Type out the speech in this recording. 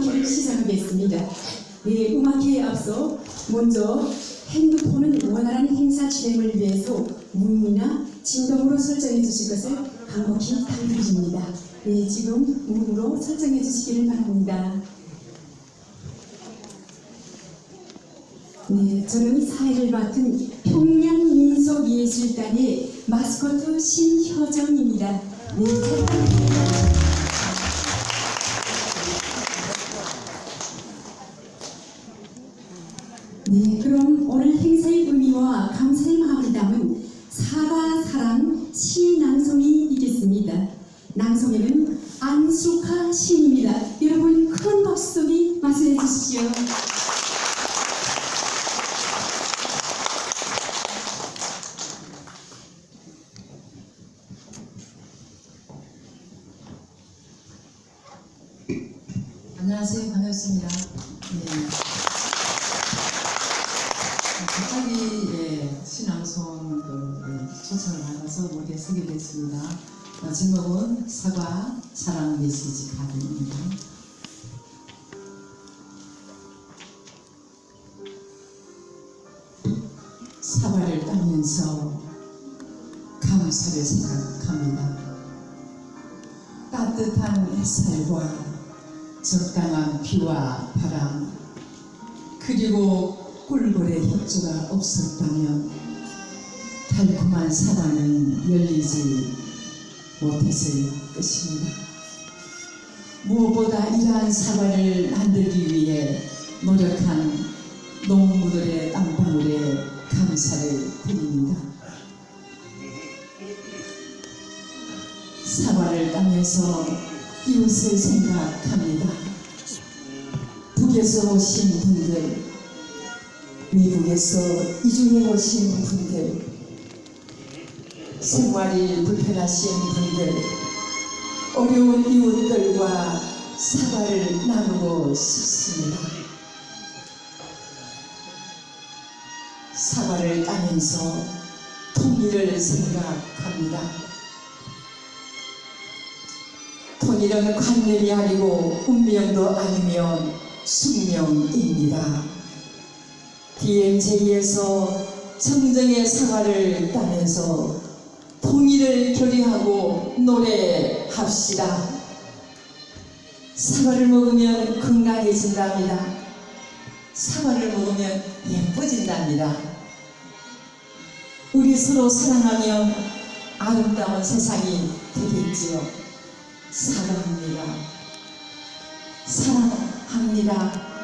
음악회를 시작하겠습니다. 네, 음악회에 앞서 먼저 핸드폰은 원활한 행사 진행을 위해서 문이나 진동으로 설정해 주실 것을 간곡히 당부드립니다. 네, 지금 문으로 설정해 주시기를 바랍니다. 네, 저는 사회를 맡은 평양민속예술단의 마스코트 신효정입니다. 네, 네, 그럼 오늘 행사의 의미와 감사의 마음을 담은 사과 사랑 시 낭송이 있겠습니다. 낭송에는 안숙하 시입니다. 여러분 큰 박수 소리 마수해 주시죠. 안녕하세요. 반갑습니다. 네. 서게 됐습니다. 어, 제목은 사과 사랑 메시지 가든입니다. 사과를 따면서 감사를 생각합니다. 따뜻한 햇살과 적당한 비와 바람 그리고 꿀벌의 협조가 없었다면 달콤한 사과는 열리지 못했을 것입니다. 무엇보다 이러한 사과를 만들기 위해 노력한 농부들의 땀방울에 감사를 드립니다. 사과를 따면서 이웃을 생각합니다. 북에서 오신 분들, 미국에서 이주해 오신 분들, 생활이 불편하신 분들, 어려운 이웃들과 사과를 나누고 싶습니다. 사과를 따면서 통일을 생각합니다. 통일은 관념이 아니고 운명도 아니면 숙명입니다. DMJ에서 정정의 생활을 따면서 통일을 결의하고 노래합시다. 사과를 먹으면 건강해진답니다. 사과를 먹으면 예뻐진답니다. 우리 서로 사랑하면 아름다운 세상이 되겠지요. 사랑합니다. 사랑합니다.